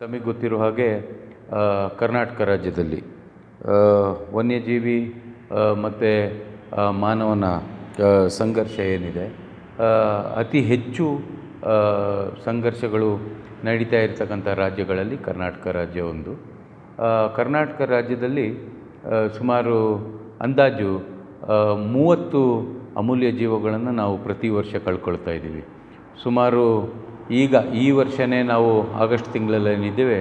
ತಮಗೆ ಗೊತ್ತಿರೋ ಹಾಗೆ ಕರ್ನಾಟಕ ರಾಜ್ಯದಲ್ಲಿ ವನ್ಯಜೀವಿ ಮತ್ತು ಮಾನವನ ಸಂಘರ್ಷ ಏನಿದೆ ಅತಿ ಹೆಚ್ಚು ಸಂಘರ್ಷಗಳು ನಡೀತಾ ಇರತಕ್ಕಂಥ ರಾಜ್ಯಗಳಲ್ಲಿ ಕರ್ನಾಟಕ ರಾಜ್ಯ ಒಂದು. ಕರ್ನಾಟಕ ರಾಜ್ಯದಲ್ಲಿ ಸುಮಾರು ಅಂದಾಜು ಮೂವತ್ತು ಅಮೂಲ್ಯ ಜೀವಗಳನ್ನು ನಾವು ಪ್ರತಿ ವರ್ಷ ಕಳ್ಕೊಳ್ತಾ ಇದ್ದೀವಿ. ಸುಮಾರು ಈಗ ಈ ವರ್ಷವೇ ನಾವು ಆಗಸ್ಟ್ ತಿಂಗಳಲ್ಲೇನಿದ್ದೇವೆ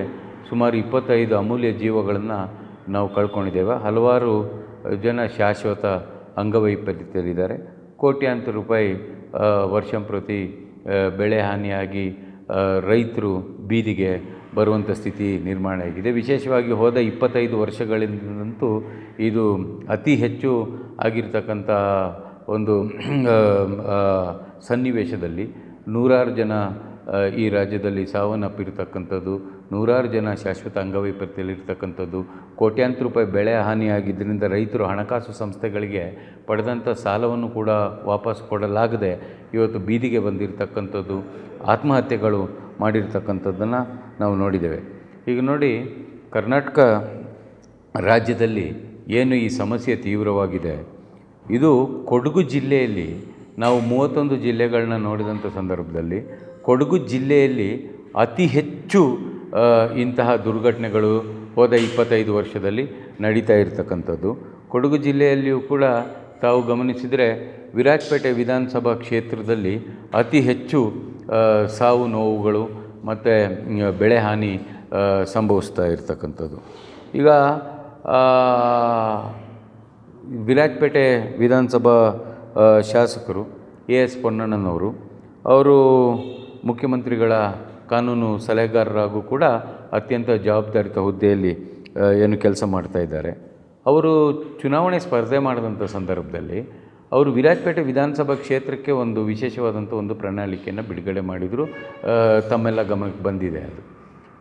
ಸುಮಾರು ಇಪ್ಪತ್ತೈದು ಅಮೂಲ್ಯ ಜೀವಗಳನ್ನು ನಾವು ಕಳ್ಕೊಂಡಿದ್ದೇವೆ. ಹಲವಾರು ಜನ ಶಾಶ್ವತ ಅಂಗವೈಫಲ್ಯದಲ್ಲಿದ್ದಾರೆ ಕೋಟ್ಯಾಂತರ ರೂಪಾಯಿ ವರ್ಷಂ ಪ್ರತಿ ಬೆಳೆ ಹಾನಿಯಾಗಿ ರೈತರು ಬೀದಿಗೆ ಬರುವಂಥ ಸ್ಥಿತಿ ನಿರ್ಮಾಣ ಆಗಿದೆ. ವಿಶೇಷವಾಗಿ ಹೋದ ಇಪ್ಪತ್ತೈದು ವರ್ಷಗಳಿಂದಂತೂ ಇದು ಅತಿ ಹೆಚ್ಚು ಆಗಿರ್ತಕ್ಕಂಥ ಒಂದು ಸನ್ನಿವೇಶದಲ್ಲಿ ನೂರಾರು ಜನ ಈ ರಾಜ್ಯದಲ್ಲಿ ಸಾವನ್ನಪ್ಪಿರ್ತಕ್ಕಂಥದ್ದು, ನೂರಾರು ಜನ ಶಾಶ್ವತ ಅಂಗವೈಪತ್ಯಲ್ಲಿರ್ತಕ್ಕಂಥದ್ದು ಕೋಟ್ಯಾಂತರ ರೂಪಾಯಿ ಬೆಳೆ ಹಾನಿಯಾಗಿದ್ದರಿಂದ ರೈತರು ಹಣಕಾಸು ಸಂಸ್ಥೆಗಳಿಗೆ ಪಡೆದಂಥ ಸಾಲವನ್ನು ಕೂಡ ವಾಪಸ್ ಕೊಡಲಾಗದೆ ಇವತ್ತು ಬೀದಿಗೆ ಬಂದಿರತಕ್ಕಂಥದ್ದು, ಆತ್ಮಹತ್ಯೆಗಳು ಮಾಡಿರ್ತಕ್ಕಂಥದ್ದನ್ನು ನಾವು ನೋಡಿದ್ದೇವೆ. ಈಗ ನೋಡಿ, ಕರ್ನಾಟಕ ರಾಜ್ಯದಲ್ಲಿ ಏನು ಈ ಸಮಸ್ಯೆ ತೀವ್ರವಾಗಿದೆ? ಇದು ಕೊಡಗು ಜಿಲ್ಲೆಯಲ್ಲಿ ನಾವು ಮೂವತ್ತೊಂದು ಜಿಲ್ಲೆಗಳನ್ನ ನೋಡಿದಂಥ ಸಂದರ್ಭದಲ್ಲಿ ಕೊಡಗು ಜಿಲ್ಲೆಯಲ್ಲಿ ಅತಿ ಹೆಚ್ಚು ಇಂತಹ ದುರ್ಘಟನೆಗಳು ಹೋದ ಇಪ್ಪತ್ತೈದು ವರ್ಷದಲ್ಲಿ ನಡೀತಾ ಇರತಕ್ಕಂಥದ್ದು. ಕೊಡಗು ಜಿಲ್ಲೆಯಲ್ಲಿಯೂ ಕೂಡ ತಾವು ಗಮನಿಸಿದರೆ ವಿರಾಜಪೇಟೆ ವಿಧಾನಸಭಾ ಕ್ಷೇತ್ರದಲ್ಲಿ ಅತಿ ಹೆಚ್ಚು ಸಾವು ನೋವುಗಳು ಮತ್ತು ಬೆಳೆ ಹಾನಿ ಸಂಭವಿಸ್ತಾ ಇರತಕ್ಕಂಥದ್ದು. ಈಗ ವಿರಾಜಪೇಟೆ ವಿಧಾನಸಭಾ ಶಾಸಕರು ಎ ಎಸ್ ಪೊನ್ನಣ್ಣನವರು, ಅವರು ಮುಖ್ಯಮಂತ್ರಿಗಳ ಕಾನೂನು ಸಲಹೆಗಾರರಾಗೂ ಕೂಡ ಅತ್ಯಂತ ಜವಾಬ್ದಾರಿತ ಹುದ್ದೆಯಲ್ಲಿ ಏನು ಕೆಲಸ ಮಾಡ್ತಾ ಇದ್ದಾರೆ. ಅವರು ಚುನಾವಣೆ ಸ್ಪರ್ಧೆ ಮಾಡಿದಂಥ ಸಂದರ್ಭದಲ್ಲಿ ಅವರು ವಿರಾಜಪೇಟೆ ವಿಧಾನಸಭಾ ಕ್ಷೇತ್ರಕ್ಕೆ ಒಂದು ವಿಶೇಷವಾದಂಥ ಒಂದು ಪ್ರಣಾಳಿಕೆಯನ್ನು ಬಿಡುಗಡೆ ಮಾಡಿದರು. ತಮ್ಮೆಲ್ಲ ಗಮನಕ್ಕೆ ಬಂದಿದೆ ಅದು.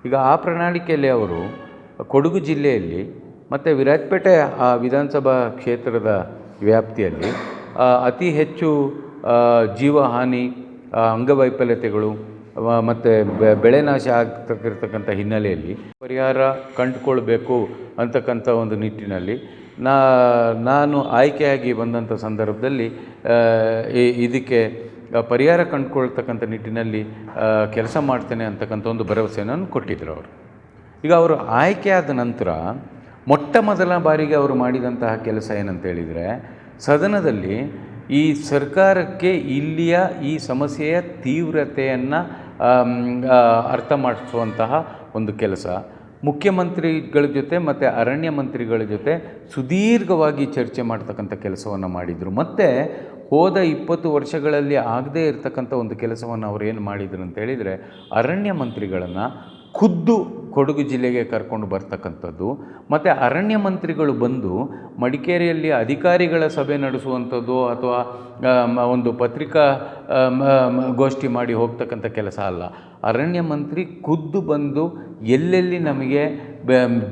ಈಗ ಆ ಪ್ರಣಾಳಿಕೆಯಲ್ಲಿ ಅವರು ಕೊಡಗು ಜಿಲ್ಲೆಯಲ್ಲಿ ಮತ್ತು ವಿರಾಜಪೇಟೆ, ಆ, ವಿಧಾನಸಭಾ ಕ್ಷೇತ್ರದ ವ್ಯಾಪ್ತಿಯಲ್ಲಿ ಅತಿ ಹೆಚ್ಚು ಜೀವಹಾನಿ ಅಂಗವೈಫಲ್ಯತೆಗಳು ಮತ್ತು ಬೆಳೆ ನಾಶ ಆಗ್ತಕ್ಕಿರ್ತಕ್ಕಂಥ ಹಿನ್ನೆಲೆಯಲ್ಲಿ ಪರಿಹಾರ ಕಂಡುಕೊಳ್ಬೇಕು ಅಂತಕ್ಕಂಥ ಒಂದು ನಿಟ್ಟಿನಲ್ಲಿ ನಾ, ನಾನು ಆಯ್ಕೆಯಾಗಿ ಬಂದಂಥ ಸಂದರ್ಭದಲ್ಲಿ ಇದಕ್ಕೆ ಪರಿಹಾರ ಕಂಡುಕೊಳ್ತಕ್ಕಂಥ ನಿಟ್ಟಿನಲ್ಲಿ ಕೆಲಸ ಮಾಡ್ತೇನೆ ಅಂತಕ್ಕಂಥ ಒಂದು ಭರವಸೆಯನ್ನು ಕೊಟ್ಟಿದ್ದರು ಅವರು. ಈಗ ಅವರು ಆಯ್ಕೆಯಾದ ನಂತರ ಮೊಟ್ಟ ಮೊದಲ ಬಾರಿಗೆ ಅವರು ಮಾಡಿದಂತಹ ಕೆಲಸ ಏನಂತ ಹೇಳಿದರೆ, ಸದನದಲ್ಲಿ ಈ ಸರ್ಕಾರಕ್ಕೆ ಇಲ್ಲಿಯ ಈ ಸಮಸ್ಯೆಯ ತೀವ್ರತೆಯನ್ನು ಅರ್ಥ ಮಾಡಿಸುವಂತಹ ಒಂದು ಕೆಲಸ. ಮುಖ್ಯಮಂತ್ರಿಗಳ ಜೊತೆ ಮತ್ತು ಅರಣ್ಯ ಮಂತ್ರಿಗಳ ಜೊತೆ ಸುದೀರ್ಘವಾಗಿ ಚರ್ಚೆ ಮಾಡ್ತಕ್ಕಂಥ ಕೆಲಸವನ್ನು ಮಾಡಿದರು. ಮತ್ತು ಹೋದ ಇಪ್ಪತ್ತು ವರ್ಷಗಳಲ್ಲಿ ಆಗದೇ ಇರತಕ್ಕಂಥ ಒಂದು ಕೆಲಸವನ್ನು ಅವರು ಏನು ಮಾಡಿದರು ಅಂತ ಹೇಳಿದರೆ, ಅರಣ್ಯ ಮಂತ್ರಿಗಳನ್ನು ಖುದ್ದು ಕೊಡಗು ಜಿಲ್ಲೆಗೆ ಕರ್ಕೊಂಡು ಬರ್ತಕ್ಕಂಥದ್ದು. ಮತ್ತು ಅರಣ್ಯ ಮಂತ್ರಿಗಳು ಬಂದು ಮಡಿಕೇರಿಯಲ್ಲಿ ಅಧಿಕಾರಿಗಳ ಸಭೆ ನಡೆಸುವಂಥದ್ದು ಅಥವಾ ಒಂದು ಪತ್ರಿಕಾ ಗೋಷ್ಠಿ ಮಾಡಿ ಹೋಗ್ತಕ್ಕಂಥ ಕೆಲಸ ಅಲ್ಲ. ಅರಣ್ಯ ಮಂತ್ರಿ ಖುದ್ದು ಬಂದು ಎಲ್ಲೆಲ್ಲಿ ನಮಗೆ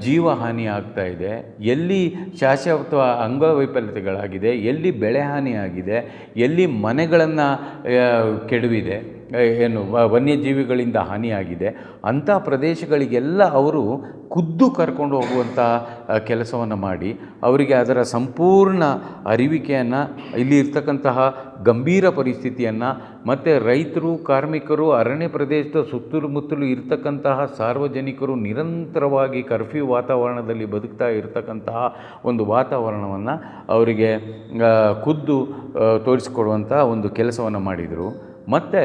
ಜೀವ ಹಾನಿ ಆಗ್ತಾ ಇದೆ, ಎಲ್ಲಿ ಶಾಶ್ವತ ಅಂಗವೈಫಲ್ಯತೆಗಳಾಗಿದೆ, ಎಲ್ಲಿ ಬೆಳೆ ಹಾನಿಯಾಗಿದೆ, ಎಲ್ಲಿ ಮನೆಗಳನ್ನು ಕೆಡವಿದೆ ಏನು ವನ್ಯಜೀವಿಗಳಿಂದ ಹಾನಿಯಾಗಿದೆ. ಅಂಥ ಪ್ರದೇಶಗಳಿಗೆಲ್ಲ ಅವರು ಖುದ್ದು ಕರ್ಕೊಂಡು ಹೋಗುವಂಥ ಕೆಲಸವನ್ನು ಮಾಡಿ, ಅವರಿಗೆ ಅದರ ಸಂಪೂರ್ಣ ಅರಿವಿಕೆಯನ್ನು, ಇಲ್ಲಿ ಇರ್ತಕ್ಕಂತಹ ಗಂಭೀರ ಪರಿಸ್ಥಿತಿಯನ್ನು, ಮತ್ತು ರೈತರು, ಕಾರ್ಮಿಕರು, ಅರಣ್ಯ ಪ್ರದೇಶದ ಸುತ್ತಲುಮುತ್ತಲು ಇರ್ತಕ್ಕಂತಹ ಸಾರ್ವಜನಿಕರು ನಿರಂತರವಾಗಿ ಕರ್ಫ್ಯೂ ವಾತಾವರಣದಲ್ಲಿ ಬದುಕ್ತಾ ಇರತಕ್ಕಂತಹ ಒಂದು ವಾತಾವರಣವನ್ನು ಅವರಿಗೆ ಖುದ್ದು ತೋರಿಸಿಕೊಡುವಂಥ ಒಂದು ಕೆಲಸವನ್ನು ಮಾಡಿದರು. ಮತ್ತು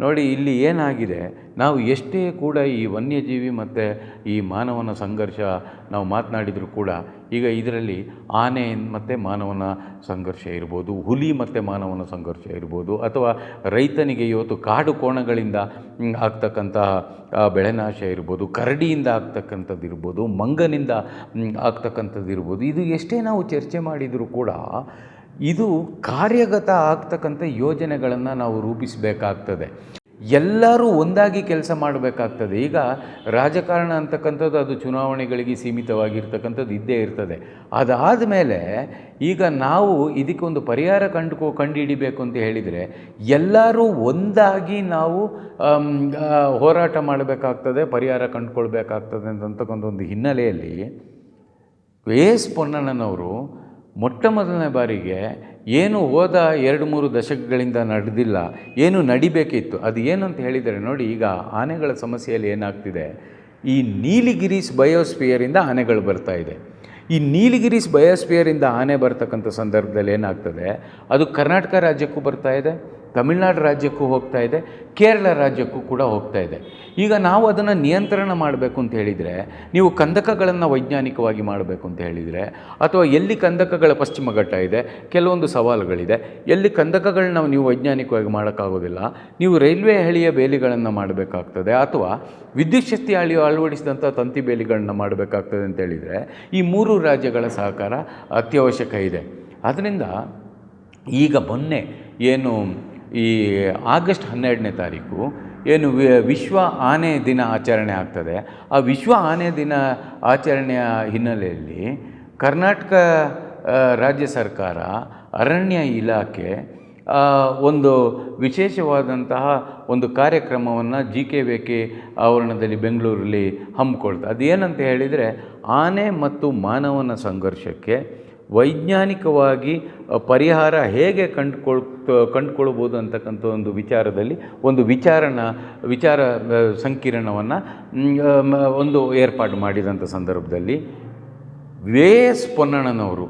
ನೋಡಿ ಇಲ್ಲಿ ಏನಾಗಿದೆ? ನಾವು ಎಷ್ಟೇ ಕೂಡ ಈ ವನ್ಯಜೀವಿ ಮತ್ತು ಈ ಮಾನವನ ಸಂಘರ್ಷ ನಾವು ಮಾತನಾಡಿದರೂ ಕೂಡ ಈಗ ಇದರಲ್ಲಿ ಆನೆ ಮತ್ತು ಮಾನವನ ಸಂಘರ್ಷ ಇರ್ಬೋದು, ಹುಲಿ ಮತ್ತು ಮಾನವನ ಸಂಘರ್ಷ ಇರ್ಬೋದು, ಅಥವಾ ರೈತನಿಗೆ ಇವತ್ತು ಕಾಡು ಕೋಣಗಳಿಂದ ಆಗ್ತಕ್ಕಂತಹ ಬೆಳೆ ಬೆಳೆನಾಶ ಇರ್ಬೋದು, ಕರಡಿಯಿಂದ ಆಗ್ತಕ್ಕಂಥದ್ದು ಇರ್ಬೋದು, ಮಂಗನಿಂದ ಆಗ್ತಕ್ಕಂಥದ್ದು ಇರ್ಬೋದು, ಇದು ಎಷ್ಟೇ ನಾವು ಚರ್ಚೆ ಮಾಡಿದರೂ ಕೂಡ ಇದು ಕಾರ್ಯಗತ ಆಗ್ತಕ್ಕಂಥ ಯೋಜನೆಗಳನ್ನು ನಾವು ರೂಪಿಸಬೇಕಾಗ್ತದೆ. ಎಲ್ಲರೂ ಒಂದಾಗಿ ಕೆಲಸ ಮಾಡಬೇಕಾಗ್ತದೆ. ಈಗ ರಾಜಕಾರಣ ಅಂತಕ್ಕಂಥದ್ದು ಅದು ಚುನಾವಣೆಗಳಿಗೆ ಸೀಮಿತವಾಗಿರ್ತಕ್ಕಂಥದ್ದು ಇದ್ದೇ ಇರ್ತದೆ. ಅದಾದ ಮೇಲೆ ಈಗ ನಾವು ಇದಕ್ಕೊಂದು ಪರಿಹಾರ ಕಂಡು ಕಂಡುಹಿಡಿಬೇಕು ಅಂತ ಹೇಳಿದರೆ ಎಲ್ಲರೂ ಒಂದಾಗಿ ನಾವು ಹೋರಾಟ ಮಾಡಬೇಕಾಗ್ತದೆ, ಪರಿಹಾರ ಕಂಡುಕೊಳ್ಬೇಕಾಗ್ತದೆ ಅಂತಕ್ಕಂಥ ಒಂದು ಹಿನ್ನೆಲೆಯಲ್ಲಿ ವಿ ಎಸ್ ಪೊನ್ನಣ್ಣನವರು ಮೊಟ್ಟ ಮೊದಲನೇ ಬಾರಿಗೆ ಏನು ಹೋದ ಎರಡು ಮೂರು ದಶಕಗಳಿಂದ ನಡೆದಿಲ್ಲ, ಏನು ನಡಿಬೇಕಿತ್ತು, ಅದು ಏನು ಅಂತ ಹೇಳಿದರೆ ನೋಡಿ, ಈಗ ಆನೆಗಳ ಸಮಸ್ಯೆಯಲ್ಲಿ ಏನಾಗ್ತಿದೆ? ಈ ನೀಲಿಗಿರೀಸ್ ಬಯೋಸ್ಪಿಯರಿಂದ ಆನೆಗಳು ಬರ್ತಾ ಇದೆ. ಈ ನೀಲಿಗಿರೀಸ್ ಬಯೋಸ್ಪಿಯರಿಂದ ಆನೆ ಬರ್ತಕ್ಕಂಥ ಸಂದರ್ಭದಲ್ಲಿ ಏನಾಗ್ತದೆ? ಅದು ಕರ್ನಾಟಕ ರಾಜ್ಯಕ್ಕೂ ಬರ್ತಾ ಇದೆ ತಮಿಳುನಾಡು ರಾಜ್ಯಕ್ಕೂ ಹೋಗ್ತಾ ಇದೆ, ಕೇರಳ ರಾಜ್ಯಕ್ಕೂ ಕೂಡ ಹೋಗ್ತಾ ಇದೆ. ಈಗ ನಾವು ಅದನ್ನು ನಿಯಂತ್ರಣ ಮಾಡಬೇಕು ಅಂತ ಹೇಳಿದರೆ, ನೀವು ಕಂದಕಗಳನ್ನು ವೈಜ್ಞಾನಿಕವಾಗಿ ಮಾಡಬೇಕು ಅಂತ ಹೇಳಿದರೆ, ಅಥವಾ ಎಲ್ಲಿ ಕಂದಕಗಳ ಪಶ್ಚಿಮ ಘಟ್ಟ ಇದೆ, ಕೆಲವೊಂದು ಸವಾಲುಗಳಿದೆ, ಎಲ್ಲಿ ಕಂದಕಗಳನ್ನ ನೀವು ವೈಜ್ಞಾನಿಕವಾಗಿ ಮಾಡೋಕ್ಕಾಗೋದಿಲ್ಲ, ನೀವು ರೈಲ್ವೆ ಹಳಿಯ ಬೇಲಿಗಳನ್ನು ಮಾಡಬೇಕಾಗ್ತದೆ, ಅಥವಾ ವಿದ್ಯುತ್ ಶಕ್ತಿ ಹಳಿ ಅಳವಡಿಸಿದಂಥ ತಂತಿ ಬೇಲಿಗಳನ್ನ ಮಾಡಬೇಕಾಗ್ತದೆ ಅಂತ ಹೇಳಿದರೆ, ಈ ಮೂರು ರಾಜ್ಯಗಳ ಸಹಕಾರ ಅತ್ಯವಶ್ಯಕ ಇದೆ. ಅದರಿಂದ ಈಗ ಮೊನ್ನೆ ಏನು ಈ ಆಗಸ್ಟ್ ಹನ್ನೆರಡನೇ ತಾರೀಕು ಏನು ವಿಶ್ವ ಆನೆ ದಿನ ಆಚರಣೆ ಆಗ್ತದೆ. ಆ ವಿಶ್ವ ಆನೆ ದಿನ ಆಚರಣೆಯ ಹಿನ್ನೆಲೆಯಲ್ಲಿ ಕರ್ನಾಟಕ ರಾಜ್ಯ ಸರ್ಕಾರ, ಅರಣ್ಯ ಇಲಾಖೆ ಒಂದು ವಿಶೇಷವಾದಂತಹ ಒಂದು ಕಾರ್ಯಕ್ರಮವನ್ನು ಜಿ ಕೆ ವಿ ಕೆ ಆವರಣದಲ್ಲಿ ಬೆಂಗಳೂರಲ್ಲಿ ಹಮ್ಮಿಕೊಳ್ತಾ ಅದೇನಂತ ಹೇಳಿದರೆ ಆನೆ ಮತ್ತು ಮಾನವನ ಸಂಘರ್ಷಕ್ಕೆ ವೈಜ್ಞಾನಿಕವಾಗಿ ಪರಿಹಾರ ಹೇಗೆ ಕಂಡುಕೊಳ್ ಕಂಡುಕೊಳ್ಬೋದು ಅಂತಕ್ಕಂಥ ಒಂದು ವಿಚಾರದಲ್ಲಿ ಒಂದು ವಿಚಾರಣ ವಿಚಾರ ಸಂಕಿರಣವನ್ನು ಒಂದು ಏರ್ಪಾಡು ಮಾಡಿದಂಥ ಸಂದರ್ಭದಲ್ಲಿ ವಿ ಎಸ್ ಪೊನ್ನಣ್ಣನವರು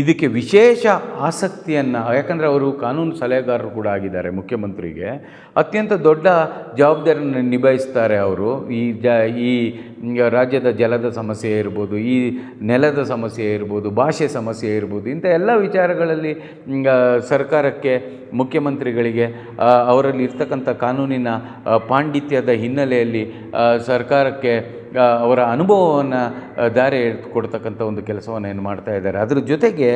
ಇದಕ್ಕೆ ವಿಶೇಷ ಆಸಕ್ತಿಯನ್ನು, ಯಾಕಂದರೆ ಅವರು ಕಾನೂನು ಸಲಹೆಗಾರರು ಕೂಡ ಆಗಿದ್ದಾರೆ ಮುಖ್ಯಮಂತ್ರಿಗೆ. ಅತ್ಯಂತ ದೊಡ್ಡ ಜವಾಬ್ದಾರಿಯನ್ನು ನಿಭಾಯಿಸ್ತಾರೆ ಅವರು. ಈ ಜ, ಈ ರಾಜ್ಯದ ಜಲದ ಸಮಸ್ಯೆ ಇರ್ಬೋದು, ಈ ನೆಲದ ಸಮಸ್ಯೆ ಇರ್ಬೋದು, ಭಾಷೆ ಸಮಸ್ಯೆ ಇರ್ಬೋದು, ಇಂಥ ಎಲ್ಲ ವಿಚಾರಗಳಲ್ಲಿ ಸರ್ಕಾರಕ್ಕೆ ಮುಖ್ಯಮಂತ್ರಿಗಳಿಗೆ ಅವರಲ್ಲಿ ಇರ್ತಕ್ಕಂಥ ಕಾನೂನಿನ ಪಾಂಡಿತ್ಯದ ಹಿನ್ನೆಲೆಯಲ್ಲಿ ಸರ್ಕಾರಕ್ಕೆ ಅವರ ಅನುಭವವನ್ನು ದಾರಿ ಕೊಡ್ತಕ್ಕಂಥ ಒಂದು ಕೆಲಸವನ್ನು ಏನು ಮಾಡ್ತಾ ಇದ್ದಾರೆ. ಅದರ ಜೊತೆಗೆ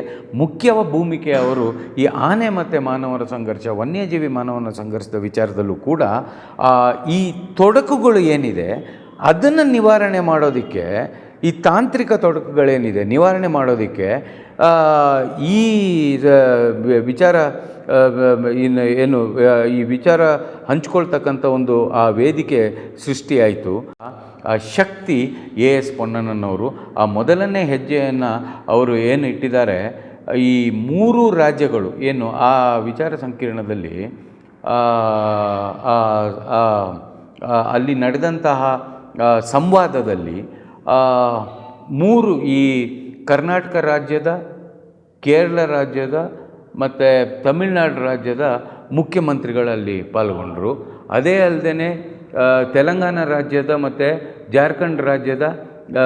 ಮುಖ್ಯವ ಭೂಮಿಕೆ ಅವರು ಈ ಆನೆ ಮತ್ತು ಮಾನವರ ಸಂಘರ್ಷ, ವನ್ಯಜೀವಿ ಮಾನವನ ಸಂಘರ್ಷದ ವಿಚಾರದಲ್ಲೂ ಕೂಡ ಈ ತೊಡಕುಗಳು ಏನಿದೆ, ಅದನ್ನು ನಿವಾರಣೆ ಮಾಡೋದಕ್ಕೆ, ಈ ತಾಂತ್ರಿಕ ತೊಡಕುಗಳೇನಿದೆ, ನಿವಾರಣೆ ಮಾಡೋದಕ್ಕೆ ಈ ವಿಚಾರ ಇನ್ನು ಏನು ಈ ವಿಚಾರ ಹಂಚ್ಕೊಳ್ತಕ್ಕಂಥ ಒಂದು, ಆ ವೇದಿಕೆ ಸೃಷ್ಟಿಯಾಯಿತು. ಆ ಶಕ್ತಿ ಎ ಎಸ್ ಪೊನ್ನಣ್ಣನವರು, ಆ ಮೊದಲನೇ ಹೆಜ್ಜೆಯನ್ನು ಅವರು ಏನು ಇಟ್ಟಿದ್ದಾರೆ, ಈ ಮೂರು ರಾಜ್ಯಗಳು, ಏನು, ಆ ವಿಚಾರ ಸಂಕಿರಣದಲ್ಲಿ ಅಲ್ಲಿ ನಡೆದಂತಹ ಸಂವಾದದಲ್ಲಿ ಮೂರು ಈ ಕರ್ನಾಟಕ ರಾಜ್ಯದ, ಕೇರಳ ರಾಜ್ಯದ ಮತ್ತು ತಮಿಳುನಾಡು ರಾಜ್ಯದ ಮುಖ್ಯಮಂತ್ರಿಗಳಲ್ಲಿ ಪಾಲ್ಗೊಂಡರು. ಅದೇ ಅಲ್ಲದೆ ತೆಲಂಗಾಣ ರಾಜ್ಯದ ಮತ್ತು ಜಾರ್ಖಂಡ್ ರಾಜ್ಯದ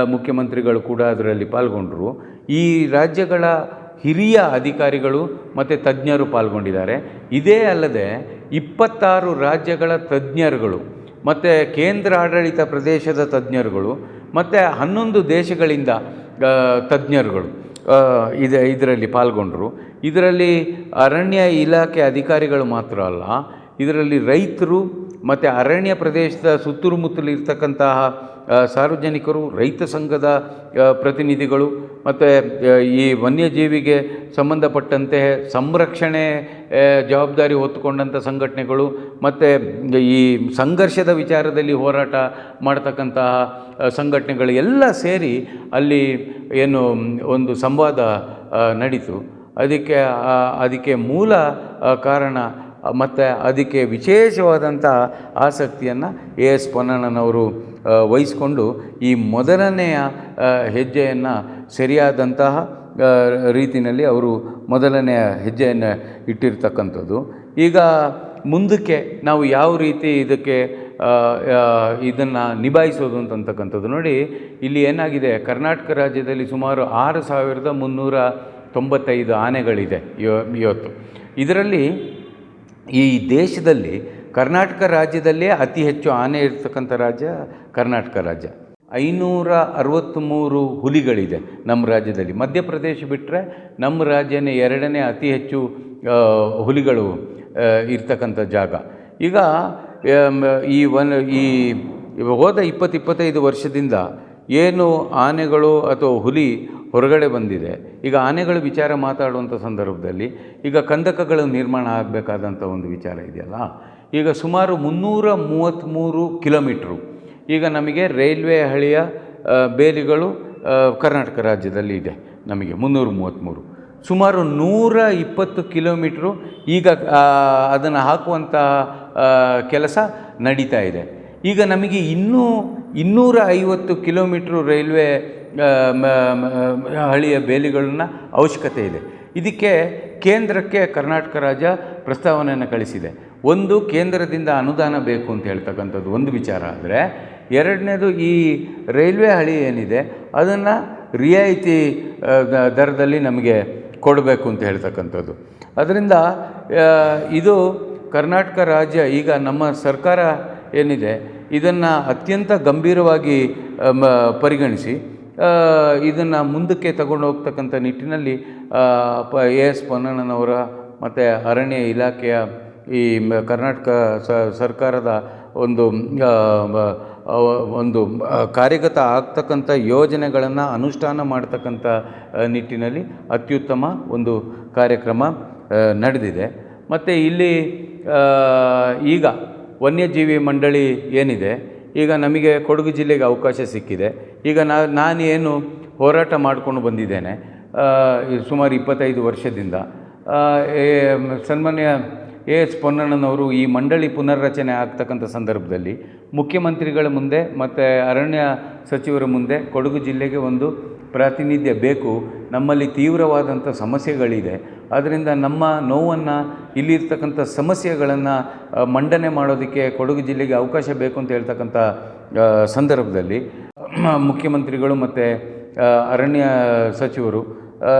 ಮುಖ್ಯಮಂತ್ರಿಗಳು ಕೂಡ ಅದರಲ್ಲಿ ಪಾಲ್ಗೊಂಡರು. ಈ ರಾಜ್ಯಗಳ ಹಿರಿಯ ಅಧಿಕಾರಿಗಳು ಮತ್ತು ತಜ್ಞರು ಪಾಲ್ಗೊಂಡಿದ್ದಾರೆ. ಇದೇ ಅಲ್ಲದೆ ಇಪ್ಪತ್ತಾರು ರಾಜ್ಯಗಳ ತಜ್ಞರುಗಳು ಮತ್ತು ಕೇಂದ್ರ ಆಡಳಿತ ಪ್ರದೇಶದ ತಜ್ಞರುಗಳು ಮತ್ತು ಹನ್ನೊಂದು ದೇಶಗಳಿಂದ ತಜ್ಞರುಗಳು ಇದೆ, ಇದರಲ್ಲಿ ಪಾಲ್ಗೊಂಡರು. ಇದರಲ್ಲಿ ಅರಣ್ಯ ಇಲಾಖೆ ಅಧಿಕಾರಿಗಳು ಮಾತ್ರ ಅಲ್ಲ, ಇದರಲ್ಲಿ ರೈತರು ಮತ್ತು ಅರಣ್ಯ ಪ್ರದೇಶದ ಇರ್ತಕ್ಕಂತಹ ಸಾರ್ವಜನಿಕರು, ರೈತ ಸಂಘದ ಪ್ರತಿನಿಧಿಗಳು ಮತ್ತು ಈ ವನ್ಯಜೀವಿಗೆ ಸಂಬಂಧಪಟ್ಟಂತೆ ಸಂರಕ್ಷಣೆ ಜವಾಬ್ದಾರಿ ಹೊತ್ತುಕೊಂಡಂಥ ಸಂಘಟನೆಗಳು ಮತ್ತು, ಈ ಸಂಘರ್ಷದ ವಿಚಾರದಲ್ಲಿ ಹೋರಾಟ ಮಾಡ್ತಕ್ಕಂತಹ ಸಂಘಟನೆಗಳು ಎಲ್ಲ ಸೇರಿ ಅಲ್ಲಿ ಏನು ಒಂದು ಸಂವಾದ ನಡೀತು. ಅದಕ್ಕೆ ಅದಕ್ಕೆ ಮೂಲ ಕಾರಣ ಮತ್ತು ಅದಕ್ಕೆ ವಿಶೇಷವಾದಂಥ ಆಸಕ್ತಿಯನ್ನು ಎ ಎಸ್ ಪೊನ್ನಣ್ಣನವರು ವಹಿಸ್ಕೊಂಡು ಈ ಮೊದಲನೆಯ ಹೆಜ್ಜೆಯನ್ನು ಸರಿಯಾದಂತಹ ರೀತಿಯಲ್ಲಿ ಅವರು ಮೊದಲನೆಯ ಹೆಜ್ಜೆಯನ್ನು ಇಟ್ಟಿರ್ತಕ್ಕಂಥದ್ದು. ಈಗ ಮುಂದಕ್ಕೆ ನಾವು ಯಾವ ರೀತಿ ಇದಕ್ಕೆ ಇದನ್ನು ನಿಭಾಯಿಸೋದು ಅಂತಕ್ಕಂಥದ್ದು ನೋಡಿ, ಇಲ್ಲಿ ಏನಾಗಿದೆ, ಕರ್ನಾಟಕ ರಾಜ್ಯದಲ್ಲಿ ಸುಮಾರು ಆರು ಸಾವಿರದ ಮುನ್ನೂರ ತೊಂಬತ್ತೈದು ಆನೆಗಳಿದೆ. ಇವ- ಇವತ್ತು. ಇದರಲ್ಲಿ ಈ ದೇಶದಲ್ಲಿ ಕರ್ನಾಟಕ ರಾಜ್ಯದಲ್ಲೇ ಅತಿ ಹೆಚ್ಚು ಆನೆ ಇರ್ತಕ್ಕಂಥ ರಾಜ್ಯ ಕರ್ನಾಟಕ ರಾಜ್ಯ. ಐನೂರ ಅರವತ್ತ್ಮೂರು ಹುಲಿಗಳಿದೆ ನಮ್ಮ ರಾಜ್ಯದಲ್ಲಿ. ಮಧ್ಯಪ್ರದೇಶ ಬಿಟ್ಟರೆ ನಮ್ಮ ರಾಜ್ಯನೇ ಎರಡನೇ ಅತಿ ಹೆಚ್ಚು ಹುಲಿಗಳು ಇರ್ತಕ್ಕಂಥ ಜಾಗ. ಈಗ ಈ ಒನ್, ಈ ಹೋದ ಇಪ್ಪತ್ತು ಇಪ್ಪತ್ತೈದು ವರ್ಷದಿಂದ ಏನು ಆನೆಗಳು ಅಥವಾ ಹುಲಿ ಹೊರಗಡೆ ಬಂದಿದೆ. ಈಗ ಆನೆಗಳ ವಿಚಾರ ಮಾತಾಡುವಂಥ ಸಂದರ್ಭದಲ್ಲಿ ಈಗ ಕಂದಕಗಳು ನಿರ್ಮಾಣ ಆಗಬೇಕಾದಂಥ ಒಂದು ವಿಚಾರ ಇದೆಯಲ್ಲ? ಈಗ ಸುಮಾರು ಮುನ್ನೂರ ಮೂವತ್ತ್ಮೂರು ಕಿಲೋಮೀಟ್ರು. ಈಗ ನಮಗೆ ರೈಲ್ವೆ ಹಳಿಯ ಬೇಲಿಗಳು ಕರ್ನಾಟಕ ರಾಜ್ಯದಲ್ಲಿ ಇದೆ ನಮಗೆ ಮುನ್ನೂರ ಮೂವತ್ತ್ಮೂರು ಸುಮಾರು ನೂರ ಇಪ್ಪತ್ತು ಕಿಲೋಮೀಟ್ರು ಈಗ ಅದನ್ನು ಹಾಕುವಂತಹ ಕೆಲಸ ನಡೀತಾ ಇದೆ. ಈಗ ನಮಗೆ ಇನ್ನೂ ಇನ್ನೂರ ಐವತ್ತು ಕಿಲೋಮೀಟ್ರು ರೈಲ್ವೆ ಹಳಿಯ ಬೇಲಿಗಳನ್ನ ಅವಶ್ಯಕತೆ ಇದೆ. ಇದಕ್ಕೆ ಕೇಂದ್ರಕ್ಕೆ ಕರ್ನಾಟಕ ರಾಜ್ಯ ಪ್ರಸ್ತಾವನೆಯನ್ನು ಕಳಿಸಿದೆ. ಒಂದು ಕೇಂದ್ರದಿಂದ ಅನುದಾನ ಬೇಕು ಅಂತ ಹೇಳ್ತಕ್ಕಂಥದ್ದು ಒಂದು ವಿಚಾರ ಆದರೆ, ಎರಡನೇದು ಈ ರೈಲ್ವೆ ಹಳಿ ಏನಿದೆ, ಅದನ್ನು ರಿಯಾಯಿತಿ ದರದಲ್ಲಿ ನಮಗೆ ಕೊಡಬೇಕು ಅಂತ ಹೇಳ್ತಕ್ಕಂಥದ್ದು. ಅದರಿಂದ ಇದು ಕರ್ನಾಟಕ ರಾಜ್ಯ, ಈಗ ನಮ್ಮ ಸರ್ಕಾರ ಏನಿದೆ, ಇದನ್ನು ಅತ್ಯಂತ ಗಂಭೀರವಾಗಿ ಪರಿಗಣಿಸಿ ಇದನ್ನು ಮುಂದಕ್ಕೆ ತಗೊಂಡು ಹೋಗ್ತಕ್ಕಂಥ ನಿಟ್ಟಿನಲ್ಲಿ ಪ, ಎ ಎಸ್ ಪೊನ್ನಣ್ಣನವರ ಮತ್ತು ಅರಣ್ಯ ಇಲಾಖೆಯ ಈ ಕರ್ನಾಟಕ ಸರ್ಕಾರದ ಒಂದು ಒಂದು ಕಾರ್ಯಗತ ಆಗ್ತಕ್ಕಂಥ ಯೋಜನೆಗಳನ್ನು ಅನುಷ್ಠಾನ ಮಾಡ್ತಕ್ಕಂಥ ನಿಟ್ಟಿನಲ್ಲಿ ಅತ್ಯುತ್ತಮ ಒಂದು ಕಾರ್ಯಕ್ರಮ ನಡೆದಿದೆ. ಮತ್ತು ಇಲ್ಲಿ ಈಗ ವನ್ಯಜೀವಿ ಮಂಡಳಿ ಏನಿದೆ, ಈಗ ನಮಗೆ ಕೊಡಗು ಜಿಲ್ಲೆಗೆ ಅವಕಾಶ ಸಿಕ್ಕಿದೆ. ಈಗ ನಾ, ನಾನೇನು ಹೋರಾಟ ಮಾಡಿಕೊಂಡು ಬಂದಿದ್ದೇನೆ ಸುಮಾರು ಇಪ್ಪತ್ತೈದು ವರ್ಷದಿಂದ ಸನ್ಮಾನ್ಯ ಎ ಎಸ್ ಪೊನ್ನಣ್ಣನವರು ಈ ಮಂಡಳಿ ಪುನರ್ರಚನೆ ಆಗ್ತಕ್ಕಂಥ ಸಂದರ್ಭದಲ್ಲಿ ಮುಖ್ಯಮಂತ್ರಿಗಳ ಮುಂದೆ ಮತ್ತು ಅರಣ್ಯ ಸಚಿವರ ಮುಂದೆ ಕೊಡಗು ಜಿಲ್ಲೆಗೆ ಒಂದು ಪ್ರಾತಿನಿಧ್ಯ ಬೇಕು. ನಮ್ಮಲ್ಲಿ ತೀವ್ರವಾದಂಥ ಸಮಸ್ಯೆಗಳಿದೆ. ಆದ್ದರಿಂದ ನಮ್ಮ ನೋವನ್ನು ಇಲ್ಲಿರ್ತಕ್ಕಂಥ ಸಮಸ್ಯೆಗಳನ್ನು ಮಂಡನೆ ಮಾಡೋದಕ್ಕೆ ಕೊಡಗು ಜಿಲ್ಲೆಗೆ ಅವಕಾಶ ಬೇಕು ಅಂತ ಹೇಳ್ತಕ್ಕಂಥ ಸಂದರ್ಭದಲ್ಲಿ ಮುಖ್ಯಮಂತ್ರಿಗಳು ಮತ್ತು ಅರಣ್ಯ ಸಚಿವರು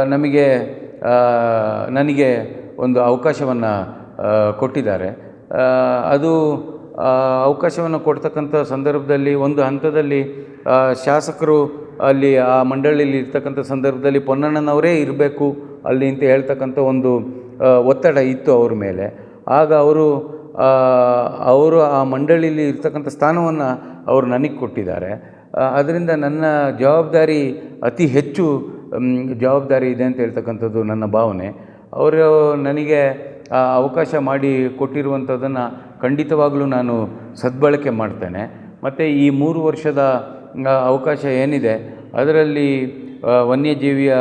ನಮಗೆ ನನಗೆ ಒಂದು ಅವಕಾಶವನ್ನು ಕೊಟ್ಟಿದ್ದಾರೆ. ಅದು ಅವಕಾಶವನ್ನು ಕೊಡ್ತಕ್ಕಂಥ ಸಂದರ್ಭದಲ್ಲಿ, ಒಂದು ಹಂತದಲ್ಲಿ ಶಾಸಕರು ಅಲ್ಲಿ, ಆ ಮಂಡಳಿಯಲ್ಲಿ ಇರ್ತಕ್ಕಂಥ ಸಂದರ್ಭದಲ್ಲಿ ಪೊನ್ನಣ್ಣನವರೇ ಇರಬೇಕು ಅಲ್ಲಿ ಅಂತ ಹೇಳ್ತಕ್ಕಂಥ ಒಂದು ಒತ್ತಡ ಇತ್ತು ಅವ್ರ ಮೇಲೆ. ಆಗ ಅವರು ಅವರು ಆ ಮಂಡಳಿಯಲ್ಲಿ ಇರ್ತಕ್ಕಂಥ ಸ್ಥಾನವನ್ನು ಅವರು ನನಗೆ ಕೊಟ್ಟಿದ್ದಾರೆ. ಅದರಿಂದ ನನ್ನ ಜವಾಬ್ದಾರಿ ಅತಿ ಹೆಚ್ಚು ಜವಾಬ್ದಾರಿ ಇದೆ ಅಂತ ಹೇಳ್ತಕ್ಕಂಥದ್ದು ನನ್ನ ಭಾವನೆ. ಅವರು ನನಗೆ ಅವಕಾಶ ಮಾಡಿ ಕೊಟ್ಟಿರುವಂಥದ್ದನ್ನು ಖಂಡಿತವಾಗಲೂ ನಾನು ಸದ್ಬಳಕೆ ಮಾಡ್ತೇನೆ. ಮತ್ತು ಈ ಮೂರು ವರ್ಷದ ಅವಕಾಶ ಏನಿದೆ, ಅದರಲ್ಲಿ ವನ್ಯಜೀವಿಯ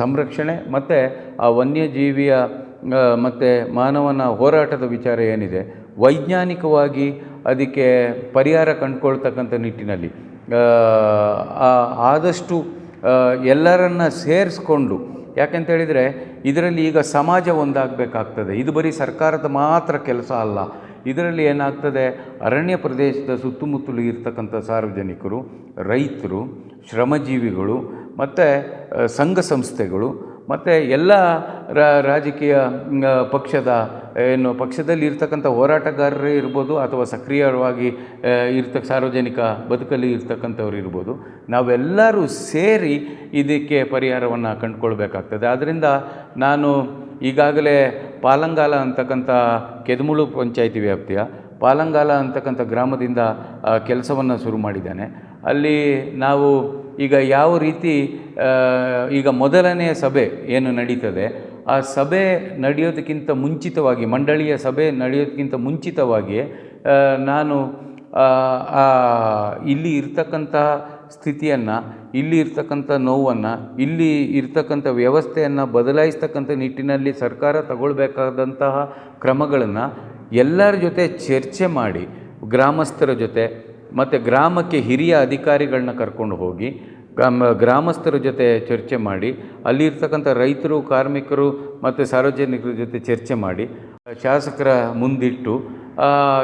ಸಂರಕ್ಷಣೆ ಮತ್ತು ಆ ವನ್ಯಜೀವಿಯ ಮತ್ತು ಮಾನವನ ಹೋರಾಟದ ವಿಚಾರ ಏನಿದೆ, ವೈಜ್ಞಾನಿಕವಾಗಿ ಅದಕ್ಕೆ ಪರಿಹಾರ ಕಂಡುಕೊಳ್ತಕ್ಕಂಥ ನಿಟ್ಟಿನಲ್ಲಿ ಆದಷ್ಟು ಎಲ್ಲರನ್ನ ಸೇರಿಸ್ಕೊಂಡು ಯಾಕೆಂತ ಹೇಳಿದರೆ ಇದರಲ್ಲಿ ಈಗ ಸಮಾಜ ಒಂದಾಗಬೇಕಾಗ್ತದೆ. ಇದು ಬರೀ ಸರ್ಕಾರದ ಮಾತ್ರ ಕೆಲಸ ಅಲ್ಲ. ಇದರಲ್ಲಿ ಏನಾಗ್ತದೆ? ಅರಣ್ಯ ಪ್ರದೇಶದ ಸುತ್ತಮುತ್ತಲು ಇರ್ತಕ್ಕಂಥ ಸಾರ್ವಜನಿಕರು, ರೈತರು, ಶ್ರಮಜೀವಿಗಳು, ಮತ್ತು ಸಂಘ ಸಂಸ್ಥೆಗಳು ಮತ್ತು ಎಲ್ಲ ರಾಜಕೀಯ ಪಕ್ಷದ, ಏನು, ಪಕ್ಷದಲ್ಲಿ ಇರ್ತಕ್ಕಂಥ ಹೋರಾಟಗಾರರೇ ಇರ್ಬೋದು ಅಥವಾ ಸಕ್ರಿಯವಾಗಿ ಇರ್ತಕ್ಕ ಸಾರ್ವಜನಿಕ ಬದುಕಲ್ಲಿ ಇರ್ತಕ್ಕಂಥವ್ರು ಇರ್ಬೋದು. ನಾವೆಲ್ಲರೂ ಸೇರಿ ಇದಕ್ಕೆ ಪರಿಹಾರವನ್ನು ಕಂಡುಕೊಳ್ಬೇಕಾಗ್ತದೆ. ಆದ್ದರಿಂದ ನಾನು ಈಗಾಗಲೇ ಪಾಲಂಗಾಲ ಅಂತಕ್ಕಂಥ ಕೆದಮುಳು ಪಂಚಾಯಿತಿ ವ್ಯಾಪ್ತಿಯ ಪಾಲಂಗಾಲ ಅಂತಕ್ಕಂಥ ಗ್ರಾಮದಿಂದ ಕೆಲಸವನ್ನು ಶುರು ಮಾಡಿದ್ದೇನೆ. ಅಲ್ಲಿ ನಾವು ಈಗ ಯಾವ ರೀತಿ ಈಗ ಮೊದಲನೆಯ ಸಭೆ ಏನು ನಡೀತದೆ, ಆ ಸಭೆ ನಡೆಯೋದಕ್ಕಿಂತ ಮುಂಚಿತವಾಗಿ, ಮಂಡಳಿಯ ಸಭೆ ನಡೆಯೋದಕ್ಕಿಂತ ಮುಂಚಿತವಾಗಿ ನಾನು ಇಲ್ಲಿ ಇರ್ತಕ್ಕಂತಹ ಸ್ಥಿತಿಯನ್ನು, ಇಲ್ಲಿ ಇರ್ತಕ್ಕಂಥ ನೋವನ್ನು, ಇಲ್ಲಿ ಇರ್ತಕ್ಕಂಥ ವ್ಯವಸ್ಥೆಯನ್ನು ಬದಲಾಯಿಸ್ತಕ್ಕಂಥ ನಿಟ್ಟಿನಲ್ಲಿ ಸರ್ಕಾರ ತಗೊಳ್ಬೇಕಾದಂತಹ ಕ್ರಮಗಳನ್ನು ಎಲ್ಲರ ಜೊತೆ ಚರ್ಚೆ ಮಾಡಿ, ಗ್ರಾಮಸ್ಥರ ಜೊತೆ ಮತ್ತು ಗ್ರಾಮಕ್ಕೆ ಹಿರಿಯ ಅಧಿಕಾರಿಗಳನ್ನ ಕರ್ಕೊಂಡು ಹೋಗಿ, ಗ್ರಾಮ, ಗ್ರಾಮಸ್ಥರ ಜೊತೆ ಚರ್ಚೆ ಮಾಡಿ, ಅಲ್ಲಿರ್ತಕ್ಕಂಥ ರೈತರು, ಕಾರ್ಮಿಕರು ಮತ್ತು ಸಾರ್ವಜನಿಕರ ಜೊತೆ ಚರ್ಚೆ ಮಾಡಿ, ಶಾಸಕರ ಮುಂದಿಟ್ಟು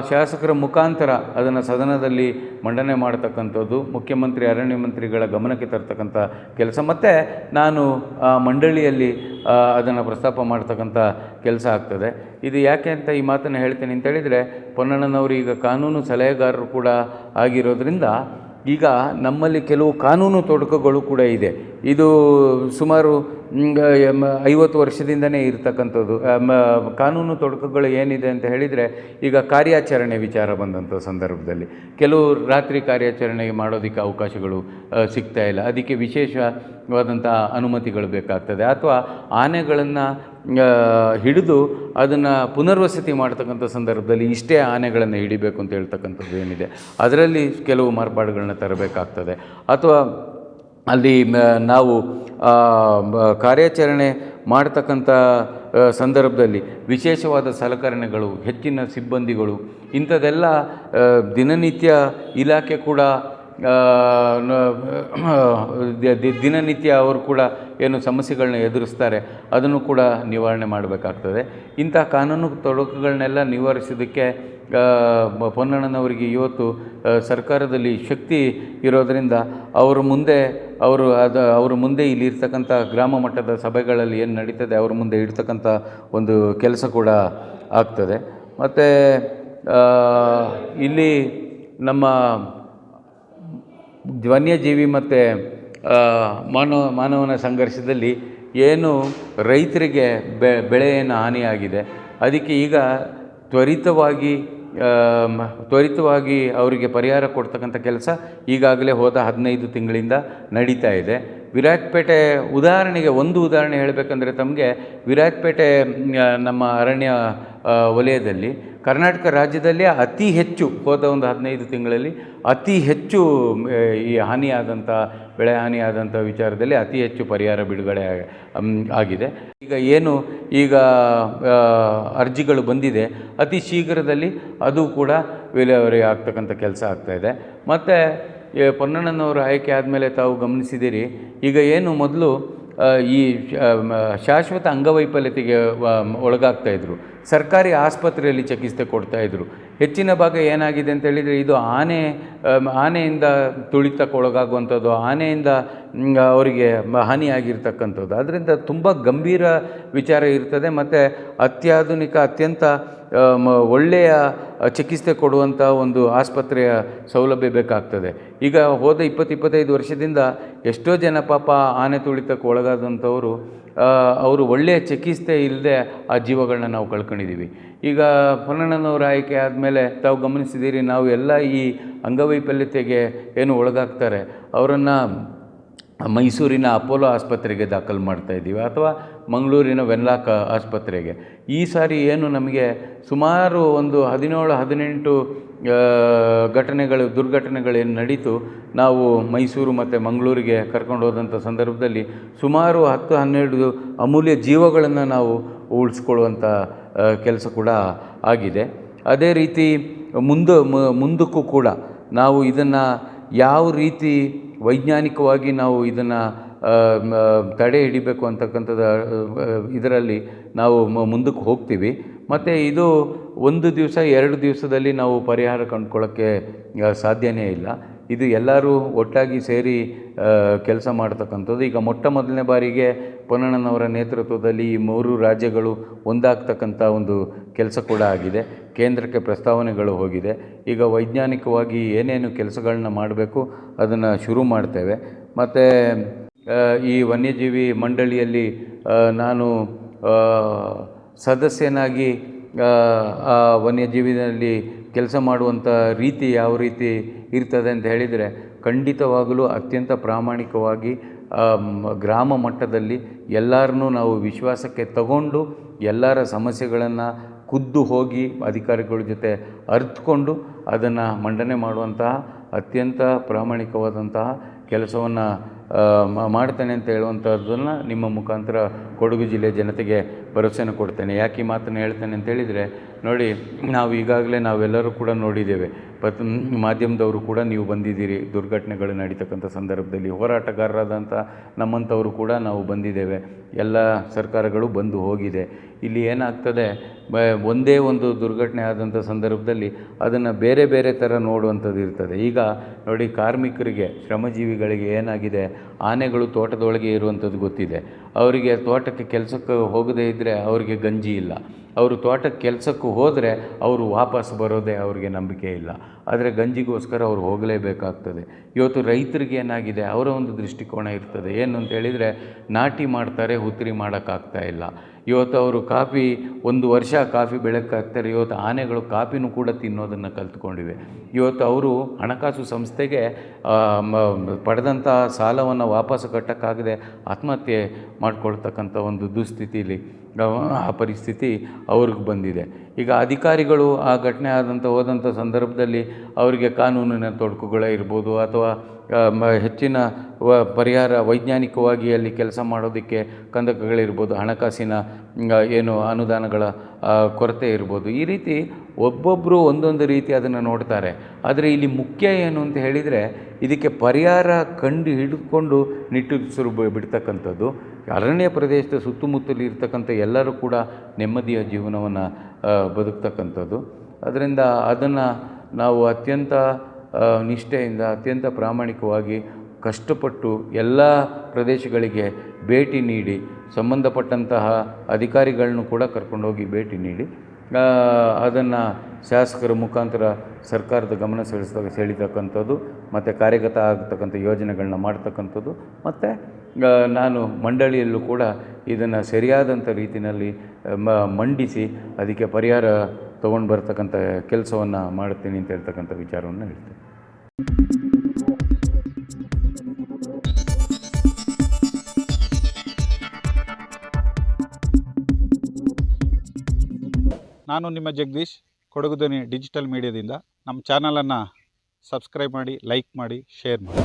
ಶಾಸಕರ ಮುಖಾಂತರ ಅದನ್ನು ಸದನದಲ್ಲಿ ಮಂಡನೆ ಮಾಡತಕ್ಕಂಥದ್ದು, ಮುಖ್ಯಮಂತ್ರಿ, ಅರಣ್ಯ ಮಂತ್ರಿಗಳ ಗಮನಕ್ಕೆ ತರ್ತಕ್ಕಂಥ ಕೆಲಸ. ಮತ್ತು ನಾನು ಮಂಡಳಿಯಲ್ಲಿ ಅದನ್ನು ಪ್ರಸ್ತಾಪ ಮಾಡ್ತಕ್ಕಂಥ ಕೆಲಸ ಆಗ್ತದೆ. ಇದು ಯಾಕೆ ಅಂತ ಈ ಮಾತನ್ನು ಹೇಳ್ತೇನೆ ಅಂತ ಹೇಳಿದರೆ, ಪೊನ್ನಣ್ಣನವರು ಈಗ ಕಾನೂನು ಸಲಹೆಗಾರರು ಕೂಡ ಆಗಿರೋದ್ರಿಂದ ಈಗ ನಮ್ಮಲ್ಲಿ ಕೆಲವು ಕಾನೂನು ತೊಡಕುಗಳು ಕೂಡ ಇದೆ. ಇದು ಸುಮಾರು ಐವತ್ತು ವರ್ಷದಿಂದನೇ ಇರ್ತಕ್ಕಂಥದ್ದು. ಕಾನೂನು ತೊಡಕುಗಳು ಏನಿದೆ ಅಂತ ಹೇಳಿದರೆ, ಈಗ ಕಾರ್ಯಾಚರಣೆ ವಿಚಾರ ಬಂದಂಥ ಸಂದರ್ಭದಲ್ಲಿ. ಕೆಲವು ರಾತ್ರಿ ಕಾರ್ಯಾಚರಣೆ ಮಾಡೋದಕ್ಕೆ ಅವಕಾಶಗಳು ಸಿಗ್ತಾ ಇಲ್ಲ. ಅದಕ್ಕೆ ವಿಶೇಷವಾದಂಥ ಅನುಮತಿಗಳು ಬೇಕಾಗ್ತದೆ. ಅಥವಾ ಆನೆಗಳನ್ನು ಹಿಡಿದು ಅದನ್ನು ಪುನರ್ವಸತಿ ಮಾಡ್ತಕ್ಕಂಥ ಸಂದರ್ಭದಲ್ಲಿ ಇಷ್ಟೇ ಆನೆಗಳನ್ನು ಹಿಡಿಬೇಕು ಅಂತ ಹೇಳ್ತಕ್ಕಂಥದ್ದು ಏನಿದೆ. ಅದರಲ್ಲಿ ಕೆಲವು ಮಾರ್ಪಾಡುಗಳನ್ನ ತರಬೇಕಾಗ್ತದೆ. ಅಥವಾ ಅಲ್ಲಿ ನಾವು ಕಾರ್ಯಾಚರಣೆ ಮಾಡ್ತಕ್ಕಂಥ ಸಂದರ್ಭದಲ್ಲಿ ವಿಶೇಷವಾದ ಸಲಕರಣೆಗಳು, ಹೆಚ್ಚಿನ ಸಿಬ್ಬಂದಿಗಳು ಇಂಥದ್ದೆಲ್ಲ ದಿನನಿತ್ಯ ಇಲಾಖೆ ಕೂಡ ದಿನನಿತ್ಯ ಅವರು ಕೂಡ ಏನು ಸಮಸ್ಯೆಗಳನ್ನ ಎದುರಿಸ್ತಾರೆ, ಅದನ್ನು ಕೂಡ ನಿವಾರಣೆ ಮಾಡಬೇಕಾಗ್ತದೆ. ಇಂಥ ಕಾನೂನು ತೊಡಕುಗಳನ್ನೆಲ್ಲ ನಿವಾರಿಸೋದಕ್ಕೆ ಪೊನ್ನಣ್ಣನವರಿಗೆ ಇವತ್ತು ಸರ್ಕಾರದಲ್ಲಿ ಶಕ್ತಿ ಇರೋದರಿಂದ, ಅವರು ಮುಂದೆ ಅವರು ಅದು, ಅವರು ಮುಂದೆ ಇಲ್ಲಿ ಇರ್ತಕ್ಕಂಥ ಗ್ರಾಮ ಮಟ್ಟದ ಸಭೆಗಳಲ್ಲಿ ಏನು ನಡೀತದೆ, ಅವ್ರ ಮುಂದೆ ಇಡ್ತಕ್ಕಂಥ ಒಂದು ಕೆಲಸ ಕೂಡ ಆಗ್ತದೆ. ಮತ್ತು ಇಲ್ಲಿ ನಮ್ಮ ವನ್ಯಜೀವಿ ಮತ್ತು ಮಾನವ, ಮಾನವನ ಸಂಘರ್ಷದಲ್ಲಿ ಏನು ರೈತರಿಗೆ ಬೆ ಬೆಳೆ ಏನು ಹಾನಿಯಾಗಿದೆ, ಅದಕ್ಕೆ ಈಗ ತ್ವರಿತವಾಗಿ ತ್ವರಿತವಾಗಿ ಅವರಿಗೆ ಪರಿಹಾರ ಕೊಡ್ತಕ್ಕಂಥ ಕೆಲಸ ಈಗಾಗಲೇ ಹೋದ ಹದಿನೈದು ತಿಂಗಳಿಂದ ನಡೀತಾ ಇದೆ. ವಿರಾಜಪೇಟೆ ಉದಾಹರಣೆಗೆ ಒಂದು ಉದಾಹರಣೆ ಹೇಳಬೇಕಂದ್ರೆ ತಮಗೆ ವಿರಾಜಪೇಟೆ ನಮ್ಮ ಅರಣ್ಯ ವಲಯದಲ್ಲಿ ಕರ್ನಾಟಕ ರಾಜ್ಯದಲ್ಲಿ ಅತಿ ಹೆಚ್ಚು ಹೋದ ಒಂದು ಹದಿನೈದು ತಿಂಗಳಲ್ಲಿ ಅತಿ ಹೆಚ್ಚು ಈ ಹಾನಿಯಾದಂಥ, ಬೆಳೆ ಹಾನಿಯಾದಂಥ ವಿಚಾರದಲ್ಲಿ ಅತಿ ಹೆಚ್ಚು ಪರಿಹಾರ ಬಿಡುಗಡೆ ಆಗ- ಆಗಿದೆ. ಈಗ ಏನು, ಈಗ ಅರ್ಜಿಗಳು ಬಂದಿದೆ, ಅತಿ ಶೀಘ್ರದಲ್ಲಿ ಅದು ಕೂಡ ವಿಲೇವರಿ ಆಗ್ತಕ್ಕಂಥ ಕೆಲಸ ಆಗ್ತಾಯಿದೆ ಮತ್ತು ಪೊನ್ನಣ್ಣನವರು ಆಯ್ಕೆ ಆದಮೇಲೆ ತಾವು ಗಮನಿಸಿದ್ದೀರಿ ಈಗ ಏನು ಮೊದಲು ಈ ಶಾಶ್ವತ ಅಂಗವೈಫಲ್ಯತೆಗೆ ಒಳಗಾಗ್ತಾಯಿದ್ರು ಸರ್ಕಾರಿ ಆಸ್ಪತ್ರೆಯಲ್ಲಿ ಚಿಕಿತ್ಸೆ ಕೊಡ್ತಾಯಿದ್ರು ಹೆಚ್ಚಿನ ಭಾಗ ಏನಾಗಿದೆ ಅಂತ ಹೇಳಿದರೆ ಇದು ಆನೆ ಆನೆಯಿಂದ ತುಳಿತಕ್ಕೊಳಗಾಗುವಂಥದ್ದು, ಆನೆಯಿಂದ ಅವರಿಗೆ ಹಾನಿಯಾಗಿರ್ತಕ್ಕಂಥದ್ದು. ಅದರಿಂದ ತುಂಬ ಗಂಭೀರ ವಿಚಾರ ಇರ್ತದೆ ಮತ್ತು ಅತ್ಯಾಧುನಿಕ ಅತ್ಯಂತ ಒಳ್ಳೆಯ ಚಿಕಿತ್ಸೆ ಕೊಡುವಂಥ ಒಂದು ಆಸ್ಪತ್ರೆಯ ಸೌಲಭ್ಯ ಬೇಕಾಗ್ತದೆ. ಈಗ ಹೋದ ಇಪ್ಪತ್ತಿಪ್ಪತ್ತೈದು ವರ್ಷದಿಂದ ಎಷ್ಟೋ ಜನ ಪಾಪ ಆನೆ ತುಳಿತಕ್ಕೆ ಒಳಗಾದಂಥವರು ಅವರು ಒಳ್ಳೆಯ ಚಿಕಿತ್ಸೆ ಇಲ್ಲದೆ ಆ ಜೀವಗಳನ್ನ ನಾವು ಕಳ್ಕೊಂಡಿದ್ದೀವಿ. ಈಗ ಪೊನ್ನಣ್ಣನವರ ಆಯ್ಕೆ ಆದಮೇಲೆ ತಾವು ಗಮನಿಸಿದ್ದೀರಿ, ನಾವು ಎಲ್ಲ ಈ ಅಂಗವೈಫಲ್ಯತೆಗೆ ಏನು ಒಳಗಾಗ್ತಾರೆ. ಅವರನ್ನು ಮೈಸೂರಿನ ಅಪೋಲೋ ಆಸ್ಪತ್ರೆಗೆ ದಾಖಲು ಮಾಡ್ತಾ ಇದ್ದೀವಿ ಅಥವಾ ಮಂಗಳೂರಿನ ವೆನ್ಲಾಕ್ ಆಸ್ಪತ್ರೆಗೆ. ಈ ಸಾರಿ ಏನು ನಮಗೆ ಸುಮಾರು ಒಂದು ಹದಿನೇಳು, ಹದಿನೆಂಟು ಘಟನೆಗಳು ದುರ್ಘಟನೆಗಳೇನು ನಡೀತು, ನಾವು ಮೈಸೂರು ಮತ್ತು ಮಂಗಳೂರಿಗೆ ಕರ್ಕೊಂಡು ಹೋದಂಥ ಸಂದರ್ಭದಲ್ಲಿ ಸುಮಾರು ಹತ್ತು, ಹನ್ನೆರಡು ಅಮೂಲ್ಯ ಜೀವಗಳನ್ನು ನಾವು ಉಳಿಸ್ಕೊಳ್ಳುವಂಥ ಕೆಲಸ ಕೂಡ ಆಗಿದೆ. ಅದೇ ರೀತಿ ಮುಂದೆ ಮುಂದಕ್ಕೂ ಕೂಡ ನಾವು ಇದನ್ನು ಯಾವ ರೀತಿ ವೈಜ್ಞಾನಿಕವಾಗಿ ನಾವು ಇದನ್ನು ತಡೆ ಹಿಡಿಬೇಕು ಅಂತಕ್ಕಂಥದ್ದು ಇದರಲ್ಲಿ ನಾವು ಮುಂದಕ್ಕೆ ಹೋಗ್ತೀವಿ. ಮತ್ತು ಇದು ಒಂದು ದಿವಸ, ಎರಡು ದಿವಸದಲ್ಲಿ ನಾವು ಪರಿಹಾರ ಕಂಡುಕೊಳ್ಳೋಕ್ಕೆ ಸಾಧ್ಯವೇ ಇಲ್ಲ. ಇದು ಎಲ್ಲರೂ ಒಟ್ಟಾಗಿ ಸೇರಿ ಕೆಲಸ ಮಾಡ್ತಕ್ಕಂಥದ್ದು. ಈಗ ಮೊಟ್ಟ ಮೊದಲನೇ ಬಾರಿಗೆ ಪೊನ್ನಣ್ಣನವರ ನೇತೃತ್ವದಲ್ಲಿ ಈ ಮೂರು ರಾಜ್ಯಗಳು ಒಂದಾಗ್ತಕ್ಕಂಥ ಒಂದು ಕೆಲಸ ಕೂಡ ಆಗಿದೆ. ಕೇಂದ್ರಕ್ಕೆ ಪ್ರಸ್ತಾವನೆಗಳು ಹೋಗಿದೆ. ಈಗ ವೈಜ್ಞಾನಿಕವಾಗಿ ಏನೇನು ಕೆಲಸಗಳನ್ನ ಮಾಡಬೇಕು ಅದನ್ನು ಶುರು ಮಾಡ್ತೇವೆ. ಮತ್ತು ಈ ವನ್ಯಜೀವಿ ಮಂಡಳಿಯಲ್ಲಿ ನಾನು ಸದಸ್ಯನಾಗಿ ಆ, ವನ್ಯಜೀವಿನಲ್ಲಿ ಕೆಲಸ ಮಾಡುವಂಥ ರೀತಿ ಯಾವ ರೀತಿ ಇರ್ತದೆ ಅಂತ ಹೇಳಿದರೆ ಖಂಡಿತವಾಗಲೂ ಅತ್ಯಂತ ಪ್ರಾಮಾಣಿಕವಾಗಿ ಗ್ರಾಮ ಮಟ್ಟದಲ್ಲಿ ಎಲ್ಲರನ್ನೂ ನಾವು ವಿಶ್ವಾಸಕ್ಕೆ ತಗೊಂಡು ಎಲ್ಲರ ಸಮಸ್ಯೆಗಳನ್ನು ಖುದ್ದು ಹೋಗಿ ಅಧಿಕಾರಿಗಳ ಜೊತೆ ಅರಿತುಕೊಂಡು ಅದನ್ನು ಮಂಡನೆ ಮಾಡುವಂತಹ ಅತ್ಯಂತ ಪ್ರಾಮಾಣಿಕವಾದಂತಹ ಕೆಲಸವನ್ನು ಮಾಡ್ತೇನೆ ಅಂತ ಹೇಳುವಂಥದ್ದನ್ನು ನಿಮ್ಮ ಮುಖಾಂತರ ಕೊಡಗು ಜಿಲ್ಲೆ ಜನತೆಗೆ ಭರವಸೆಯನ್ನು ಕೊಡ್ತೇನೆ. ಯಾಕೆ ಈ ಮಾತನ್ನು ಹೇಳ್ತೇನೆ ಅಂತ ಹೇಳಿದರೆ, ನೋಡಿ, ನಾವು ಈಗಾಗಲೇ ನಾವೆಲ್ಲರೂ ಕೂಡ ನೋಡಿದ್ದೇವೆ. ಪತ್ ಮಾಧ್ಯಮದವರು ಕೂಡ ನೀವು ಬಂದಿದ್ದೀರಿ, ದುರ್ಘಟನೆಗಳು ನಡೀತಕ್ಕಂಥ ಸಂದರ್ಭದಲ್ಲಿ. ಹೋರಾಟಗಾರರಾದಂಥ ನಮ್ಮಂಥವರು ಕೂಡ ನಾವು ಬಂದಿದ್ದೇವೆ. ಎಲ್ಲ ಸರ್ಕಾರಗಳು ಬಂದು ಹೋಗಿದೆ. ಇಲ್ಲಿ ಏನಾಗ್ತದೆ ಒಂದೇ ಒಂದು ದುರ್ಘಟನೆ ಆದಂಥ ಸಂದರ್ಭದಲ್ಲಿ ಅದನ್ನು ಬೇರೆ ಬೇರೆ ಥರ ನೋಡುವಂಥದ್ದು ಇರ್ತದೆ. ಈಗ ನೋಡಿ, ಕಾರ್ಮಿಕರಿಗೆ, ಶ್ರಮಜೀವಿಗಳಿಗೆ ಏನಾಗಿದೆ, ಆನೆಗಳು ತೋಟದೊಳಗೆ ಇರುವಂಥದ್ದು ಗೊತ್ತಿದೆ. ಅವರಿಗೆ ತೋಟಕ್ಕೆ ಕೆಲಸಕ್ಕೆ ಹೋಗದೇ ಇದ್ದರೆ ಅವರಿಗೆ ಗಂಜಿ ಇಲ್ಲ. ಅವರು ತೋಟಕ್ಕೆ ಕೆಲಸಕ್ಕೂ ಹೋದರೆ ಅವರು ವಾಪಸ್ ಬರೋದೇ ಅವ್ರಿಗೆ ನಂಬಿಕೆ ಇಲ್ಲ. ಆದರೆ ಗಂಜಿಗೋಸ್ಕರ ಅವ್ರು ಹೋಗಲೇಬೇಕಾಗ್ತದೆ. ಇವತ್ತು ರೈತರಿಗೆ ಏನಾಗಿದೆ? ಅವರ ಒಂದು ದೃಷ್ಟಿಕೋನ ಇರ್ತದೆ. ಏನು ಅಂತ ಹೇಳಿದರೆ, ನಾಟಿ ಮಾಡ್ತಾರೆ ಹುತ್ತರಿ ಮಾಡೋಕ್ಕಾಗ್ತಾ ಇಲ್ಲ. ಇವತ್ತು ಅವರು ಕಾಫಿ, ಒಂದು ವರ್ಷ ಕಾಫಿ ಬೆಳಕಾಗ್ತಾರೆ. ಇವತ್ತು ಆನೆಗಳು ಕಾಫಿನೂ ಕೂಡ ತಿನ್ನೋದನ್ನು ಕಲ್ತ್ಕೊಂಡಿವೆ. ಇವತ್ತು ಅವರು ಹಣಕಾಸು ಸಂಸ್ಥೆಗೆ ಪಡೆದಂಥ ಸಾಲವನ್ನು ವಾಪಸ್ ಕಟ್ಟೋಕ್ಕಾಗದೆ ಆತ್ಮಹತ್ಯೆ ಮಾಡ್ಕೊಳ್ತಕ್ಕಂಥ ಒಂದು ದುಸ್ಥಿತಿಲಿ ಆ- ಪರಿಸ್ಥಿತಿ ಅವ್ರಿಗೆ ಬಂದಿದೆ. ಈಗ ಅಧಿಕಾರಿಗಳು ಆ ಘಟನೆ ಆದಂಥ ಹೋದಂಥ ಸಂದರ್ಭದಲ್ಲಿ ಅವರಿಗೆ ಕಾನೂನಿನ ತೊಡಕುಗಳೇ ಇರ್ಬೋದು ಅಥವಾ ಹೆಚ್ಚಿನ ವ, ಪರಿಹಾರ ವೈಜ್ಞಾನಿಕವಾಗಿ ಅಲ್ಲಿ ಕೆಲಸ ಮಾಡೋದಕ್ಕೆ ಕಂದಕಗಳಿರ್ಬೋದು, ಹಣಕಾಸಿನ ಏನು ಅನುದಾನಗಳ ಕೊರತೆ ಇರ್ಬೋದು. ಈ ರೀತಿ ಒಬ್ಬೊಬ್ಬರು ಒಂದೊಂದು ರೀತಿ ಅದನ್ನು ನೋಡ್ತಾರೆ. ಆದರೆ ಇಲ್ಲಿ ಮುಖ್ಯ ಏನು ಅಂತ ಹೇಳಿದರೆ ಇದಕ್ಕೆ ಪರಿಹಾರ ಕಂಡು ಹಿಡಿದುಕೊಂಡು ನಿಟ್ಟುಸಿರು ಬಿಡ್ತಕ್ಕಂಥದ್ದು. ಅರಣ್ಯ ಪ್ರದೇಶದ ಸುತ್ತಮುತ್ತಲು ಇರ್ತಕ್ಕಂಥ ಎಲ್ಲರೂ ಕೂಡ ನೆಮ್ಮದಿಯ ಜೀವನವನ್ನು ಬದುಕ್ತಕ್ಕಂಥದ್ದು. ಅದರಿಂದ ಅದನ್ನು ನಾವು ಅತ್ಯಂತ ನಿಷ್ಠೆಯಿಂದ ಅತ್ಯಂತ ಪ್ರಾಮಾಣಿಕವಾಗಿ ಕಷ್ಟಪಟ್ಟು ಎಲ್ಲ ಪ್ರದೇಶಗಳಿಗೆ ಭೇಟಿ ನೀಡಿ, ಸಂಬಂಧಪಟ್ಟಂತಹ ಅಧಿಕಾರಿಗಳನ್ನು ಕೂಡ ಕರ್ಕೊಂಡೋಗಿ ಭೇಟಿ ನೀಡಿ ಅದನ್ನು ಶಾಸಕರ ಮುಖಾಂತರ ಸರ್ಕಾರದ ಗಮನ ಸೆಳೆಸ್ತ ಸೆಳೀತಕ್ಕಂಥದ್ದು, ಮತ್ತು ಕಾರ್ಯಗತ ಆಗತಕ್ಕಂಥ ಯೋಜನೆಗಳನ್ನ ಮಾಡ್ತಕ್ಕಂಥದ್ದು, ಮತ್ತು ನಾನು ಮಂಡಳಿಯಲ್ಲೂ ಕೂಡ ಇದನ್ನು ಸರಿಯಾದಂಥ ರೀತಿಯಲ್ಲಿ ಮಂಡಿಸಿ, ಅದಕ್ಕೆ ಪರಿಹಾರ ತೊಗೊಂಡು ಬರ್ತಕ್ಕಂಥ ಕೆಲಸವನ್ನು ಮಾಡ್ತೀನಿ ಅಂತ ಹೇಳ್ತಕ್ಕಂಥ ವಿಚಾರವನ್ನು ಹೇಳ್ತೇನೆ. ನಾನು ನಿಮ್ಮ ಜಗದೀಶ್ ಕೊಡಗು ಡಿಜಿಟಲ್ ಮೀಡಿಯಾದಿಂದ. ನಮ್ಮ ಚಾನಲನ್ನು ಸಬ್ಸ್ಕ್ರೈಬ್ ಮಾಡಿ, ಲೈಕ್ ಮಾಡಿ, ಶೇರ್ ಮಾಡಿ.